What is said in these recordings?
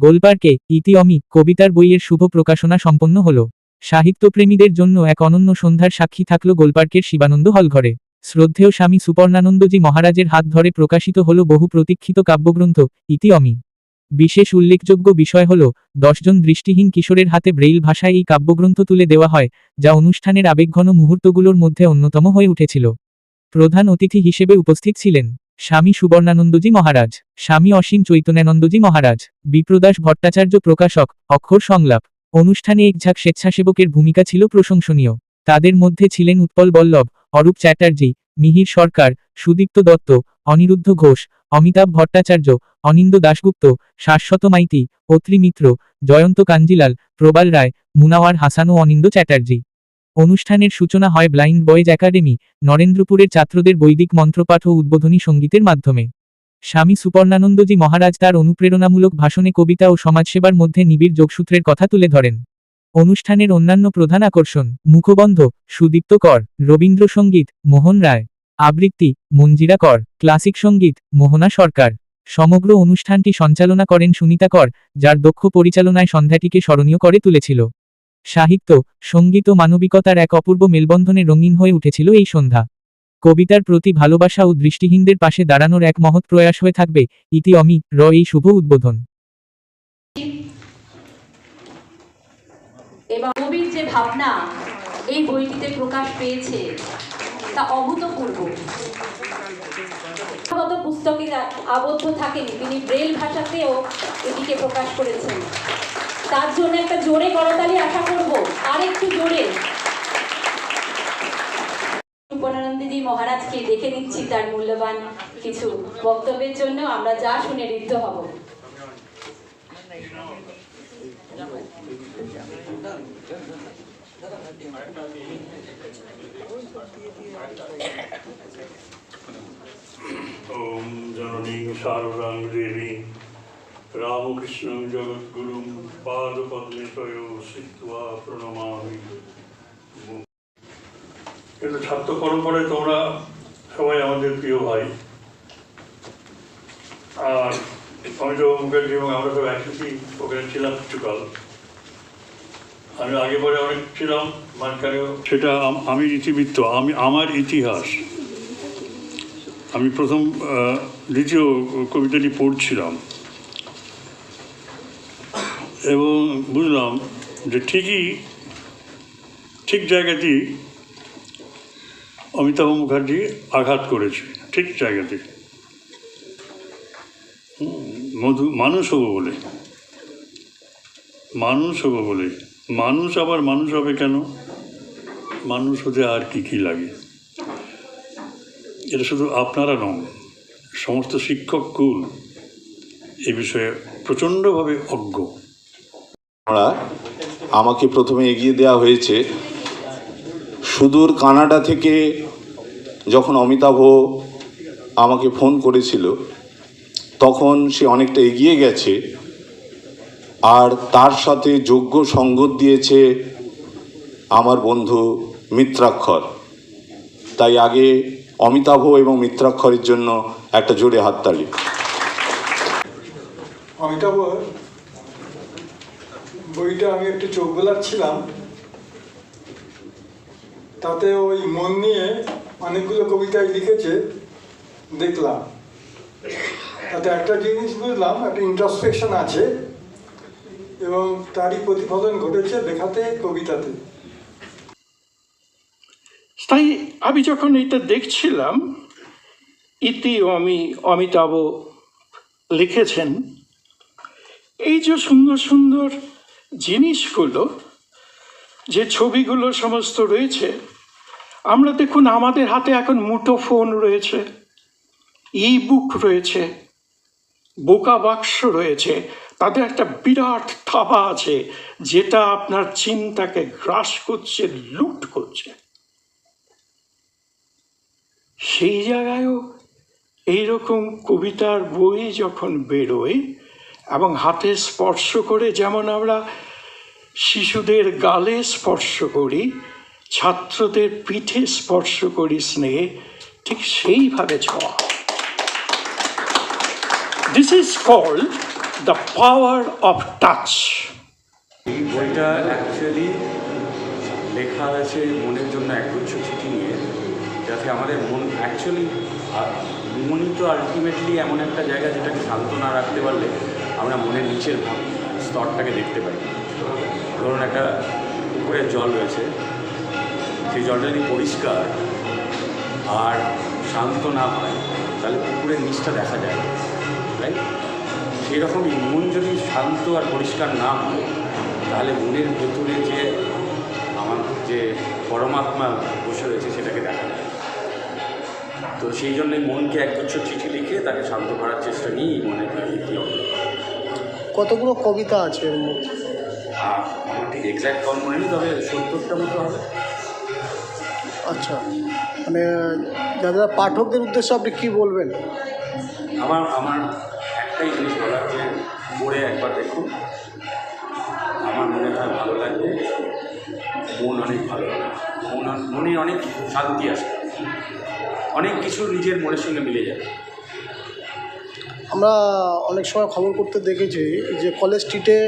গোলপার্কে ইতি অমি কবিতার বইয়ের শুভ প্রকাশনা সম্পন্ন হল। সাহিত্যপ্রেমীদের জন্য এক অনন্য সন্ধ্যার সাক্ষী থাকল গোলপার্কের শিবানন্দ হলঘরে শ্রদ্ধেয় স্বামী সুপর্ণানন্দজি মহারাজের হাত ধরে প্রকাশিত হল বহু প্রতীক্ষিত কাব্যগ্রন্থ, ইতি অমি। বিশেষ উল্লেখযোগ্য বিষয় হল, দশজন দৃষ্টিহীন কিশোরের হাতে ব্রেইল ভাষায় এই কাব্যগ্রন্থ তুলে দেওয়া হয়, যা অনুষ্ঠানের আবেগঘন মুহূর্তগুলোর মধ্যে অন্যতম হয়ে উঠেছিল। প্রধান অতিথি হিসেবে উপস্থিত ছিলেন। স্বামী সুবর্ণানন্দজি মহারাজ, স্বামী অসীম চৈতন্যানন্দজি মহারাজ, বিপ্রদাস ভট্টাচার্য প্রকাশক, অক্ষর সংলাপ, অনুষ্ঠানে একঝাঁক স্বেচ্ছাসেবকের ভূমিকা ছিল প্রশংসনীয়। তাদের মধ্যে ছিলেন উৎপল বল্লভ, অরূপ চ্যাটার্জি, মিহির সরকার, সুদীপ্ত দত্ত, অনিরুদ্ধ ঘোষ, অমিতাভ ভট্টাচার্য অনিন্দ দাশগুপ্ত, শাশ্বত মাইতি অত্রি মিত্র জয়ন্ত কাঞ্জিলাল, প্রবাল রায়, মুনাওয়ার হাসান ও অনিন্দ চ্যাটার্জি। অনুষ্ঠানের সূচনা হয় ব্লাইন্ড বয়েজ একাডেমি, নরেন্দ্রপুরের ছাত্রদের বৈদিক মন্ত্রপাঠ ও উদ্বোধনী সঙ্গীতের মাধ্যমে। স্বামী সুপর্ণানন্দজি মহারাজ তার অনুপ্রেরণামূলক ভাষণে কবিতা ও সমাজসেবার মধ্যে নিবিড় যোগসূত্রের কথা তুলে ধরেন। অনুষ্ঠানের অন্যান্য প্রধান আকর্ষণ, মুখবন্ধ, সুদীপ্ত কর, রবীন্দ্রসঙ্গীত, মোহন রায়। আবৃত্তি, মঞ্জিরা কর, ক্লাসিক সংগীত, মোহনা সরকার। সমগ্র অনুষ্ঠানটি সঞ্চালনা করেন সুনিতা কর, যার দক্ষ পরিচালনায় সন্ধ্যাটিকে স্মরণীয় করে তুলেছিল। সাহিত্য, সংগীত ও মানবিকতার এক অপূর্ব মেলবন্ধনে রঙিন হয়ে উঠেছিল এই সন্ধ্যা। কবিতার প্রতি ভালোবাসা ও দৃষ্টিহীনদের পাশে দাঁড়ানোর এক মহৎ প্রয়াস হয়ে থাকবে ইতি অমি, র এই শুভ উদ্বোধন। এবং কবির যে ভাবনা, এই বইটিতে প্রকাশ পেয়েছে, তা অভূতপূর্ব। পুস্তকে আবদ্ধ থাকেনি তিনি ব্রেল ভাষাতেও এটিকে প্রকাশ করেছেন। তার জন্য একটা জোরে করতালি আশা করব। আর একটু জোরে। মহারাজকে দেখে নিচ্ছি তার মূল্যবান কিছু বক্তব্যের জন্য। আমরা যা শুনে ঋদ্ধ হব। ওম জননী দেবী। রামকৃষ্ণং জগদ্গুরুং পাদপদ্মে তয়ো সিদ্ধা প্রণমামি কিন্তু ছাত্র পরম্পরায় তোমরা সবাই আমাদের প্রিয় ভাই। আর অমিত এবং আমরা সব একসাথেই ওখানে ছিলাম কিছুকাল। আমি আগে পরে অনেক ছিলাম মাঝখানেও। সেটা আমি ইতিবৃত্ত আমি আমার ইতিহাস। আমি প্রথম দ্বিতীয় কবিতাটি পড়ছিলাম। এবং বুঝলাম যে ঠিকই, ঠিক জায়গাতেই অমিতাভ মুখার্জি আঘাত করেছে, ঠিক জায়গাতে মধু, মানুষ হব বলে। মানুষ হব বলে। মানুষ আবার মানুষ হবে কেন? মানুষ হতে আর কি কি লাগে? এটা শুধু আপনারা নন, সমস্ত শিক্ষক কুল এ বিষয়ে প্রচণ্ডভাবে অজ্ঞ। আমরা আমাকে প্রথমে এগিয়ে দেওয়া হয়েছে। সুদূর কানাডা থেকে যখন অমিতাভ আমাকে ফোন করেছিল, তখন সে অনেকটা এগিয়ে গেছে আর তার সাথে যোগ্য সঙ্গত দিয়েছে আমার বন্ধু মিত্রাক্ষর। তাই আগে অমিতাভ এবং মিত্রাক্ষরের জন্য একটা জোরে হাততালি। অমিতাভ বইটা আমি একটু চোখ বোলাচ্ছিলাম। তাতে ওই মন নিয়ে অনেকগুলো কবিতায় লিখেছে, দেখলাম। তাতে একটা জিনিস বুঝলাম, একটা ইন্ট্রসপেকশন আছে, এবং তারই প্রতিফলন ঘটেছে লেখাতে কবিতাতে। তাই আমি যখন এটা দেখছিলাম ইতি অমি অমিতাভ লিখেছেন। এই যে সুন্দর সুন্দর জিনিসগুলো, যে ছবিগুলো সমস্ত রয়েছে, আমরা দেখুন আমাদের হাতে এখন মুঠো ফোন রয়েছে ই বুক রয়েছে, বোকা বাক্স রয়েছে তাদের একটা বিরাট থাবা আছে, যেটা আপনার চিন্তাকে গ্রাস করছে, লুট করছে। সেই জায়গায়ও এইরকম কবিতার বই যখন বেরোয় এবং হাতে স্পর্শ করে যেমন আমরা শিশুদের গালে স্পর্শ করি, ছাত্রদের পিঠে স্পর্শ করি স্নেহে, ঠিক সেইভাবে ছোঁয়া। This is called the power of touch এই বইটা অ্যাকচুয়ালি লেখা আছে মনের জন্য একগুচ্ছ চিঠি নিয়ে, যাতে আমাদের মন অ্যাকচুয়ালি মনই তো আলটিমেটলি এমন একটা জায়গা যেটাকে শান্ত না রাখতে পারলে আমরা মনের নিচের ভাব স্তরটাকে দেখতে পাই। ধরুন একটা পুকুরের জল রয়েছে, সেই জলটা যদি পরিষ্কার আর শান্ত না হয়, তাহলে পুকুরের নিচটা দেখা যায় তাই সেই রকমই মন যদি শান্ত আর পরিষ্কার না হয়, তাহলে মনের ভেতরে যে আমার যে পরমাত্মা বসে রয়েছে সেটাকে দেখা যায়। তো সেই জন্যই মনকে একগুচ্ছ চিঠি লিখে তাকে শান্ত করার চেষ্টা নিয়েই মনে হয় কি কতগুলো কবিতা আছে এর মধ্যে? আমার ঠিক এক্স্যাক্ট কল মনে নেই তবে সত্তরটা মতো হবে। আচ্ছা মানে যারা পাঠকদের উদ্দেশ্যে আপনি কি বলবেন? আমার আমার একটাই জিনিস বলার যে পড়ে একবার দেখুন। আমার মনে হয় ভালো লাগবে মন অনেক ভালো লাগবে মন মনে অনেক শান্তি আসে অনেক কিছু নিজের মনের সঙ্গে মিলে যাবে। আমরা অনেক সময় খবর করতে দেখেছি যে কলেজ স্ট্রিটে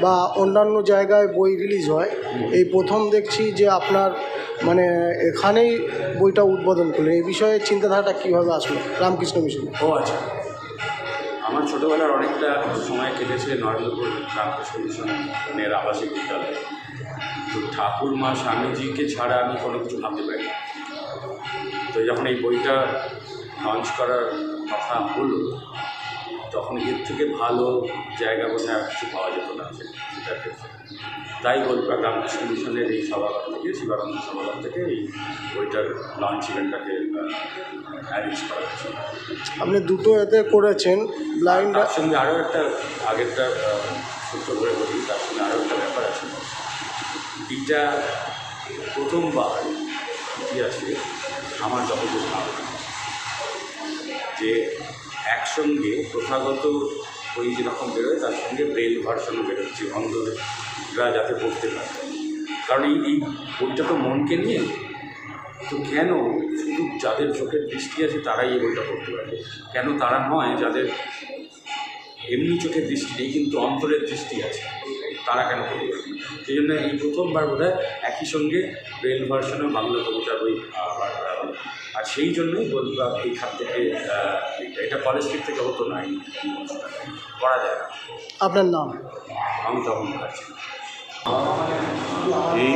বা অন্যান্য জায়গায় বই রিলিজ হয়। এই প্রথম দেখছি যে আপনার মানে এখানেই বইটা উদ্বোধন করলেন। এই বিষয়ে চিন্তাধারাটা কীভাবে আসলো? রামকৃষ্ণ মিশন। ও আচ্ছা। আমার ছোটোবেলার অনেকটা সময় কেটেছে নরেন্দ্রপুর রামকৃষ্ণ মিশনের আবাসিক বিদ্যালয়ে। তো ঠাকুর মা স্বামীজিকে ছাড়া আমি কোনো কিছু ভাবতে পারি তো যখন এই বইটা লঞ্চ করার কথা হলো তখন এর থেকে ভালো জায়গা আর কিছু পাওয়া যেত না সেটার ক্ষেত্রে। তাই গোলপাক রামকৃষ্ণ মিশনের এই সভাঘর থেকে শিবানন্দ সভাঘর থেকে এই বইটার লঞ্চ ইভেন্টটাকে অ্যারেঞ্জ করা হয়েছিল আপনি দুটো এতে করেছেন ব্লাইন্ড তার সঙ্গে আরও একটা আগেরটা সূত্র করে বলি তার সঙ্গে আরও একটা ব্যাপার আছে। এইটা প্রথমবার ইতিহাসে আমার যতদূর ধারণা যে একসঙ্গে প্রথাগত বই যেরকম বেরোয়, তার সঙ্গে ব্রেল ভার্সনও বেরোচ্ছে অন্ধরা যাতে পড়তে পারে। কারণ এই এই বইটা তো মনকে নিয়ে, তো কেন শুধু যাদের চোখের দৃষ্টি আছে তারাই এই বইটা পড়তে পারে? কেন তারা নয়, যাদের এমনি চোখের দৃষ্টি নেই, কিন্তু অন্তরের দৃষ্টি আছে? তারা কেন পারবে সেই জন্য এই প্রথমবার বোধ হয় একই সঙ্গে ব্রেল ভার্সনের বাংলা কবিতা বই। আর সেই জন্যই বলবা এইখান থেকে এটা- কলেজ স্ট্রিট থেকে হতো না। করা যায় না। আপনার নাম? আমি তখন খাচ্ছি এই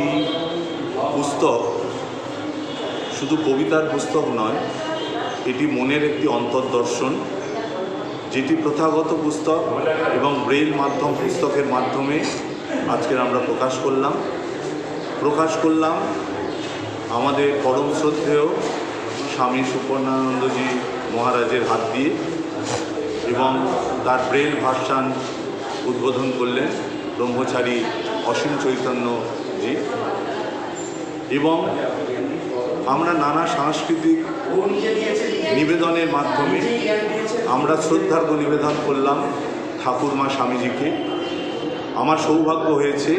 পুস্তক শুধু কবিতার পুস্তক নয় এটি মনের একটি অন্তর্দর্শন। যেটি প্রথাগত পুস্তক এবং ব্রেল মাধ্যম পুস্তকের মাধ্যমে আজকের আমরা প্রকাশ করলাম। প্রকাশ করলাম আমাদের পরম শ্রদ্ধেয় স্বামী সুপর্ণানন্দজি মহারাজের হাত দিয়ে এবং তার ব্রেল ভার্সান উদ্বোধন করলেন ব্রহ্মচারী অসীম চৈতন্যজি। এবং আমরা নানা সাংস্কৃতিক নিবেদনের মাধ্যমে আমরা শ্রদ্ধার্ঘ্য নিবেদন করলাম ঠাকুরমা স্বামীজিকে। আমার সৌভাগ্য হয়েছে,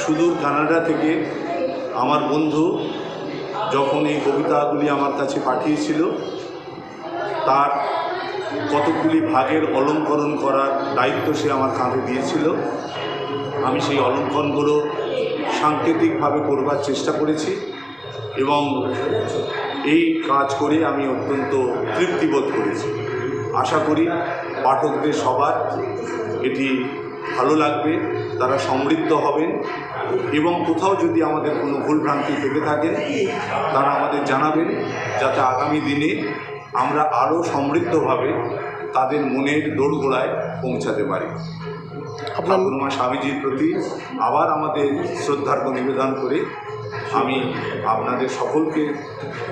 সুদূর কানাডা থেকে আমার বন্ধু যখন এই কবিতাগুলি আমার কাছে পাঠিয়েছিল, তার কতগুলি ভাগের অলঙ্করণ করার দায়িত্ব সে আমার কাঁধে দিয়েছিল। আমি সেই অলঙ্করণগুলো সাংকেতিকভাবে করবার চেষ্টা করেছি এবং এই কাজ করে আমি অত্যন্ত তৃপ্তিবোধ করেছি। আশা করি পাঠকদের সবার এটি ভালো লাগবে তারা সমৃদ্ধ হবেন এবং কোথাও যদি আমাদের কোনো ভুলভ্রান্তি থেকে থাকেন তারা আমাদের জানাবেন যাতে আগামী দিনে আমরা আরও সমৃদ্ধভাবে তাদের মনের দোরগোড়ায় পৌঁছাতে পারি। আপনার স্বামীজির প্রতি আবার আমাদের শ্রদ্ধার্ঘ নিবেদন করে আমি আপনাদের সকলকে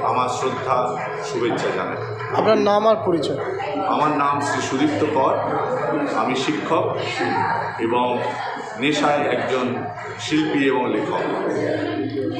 আমার শ্রদ্ধা শুভেচ্ছা জানাই। আপনার নাম আর পরিচয়? আমার নাম শ্রী সুদীপ্ত কর আমি শিক্ষক এবং নেশায় একজন শিল্পী এবং লেখক।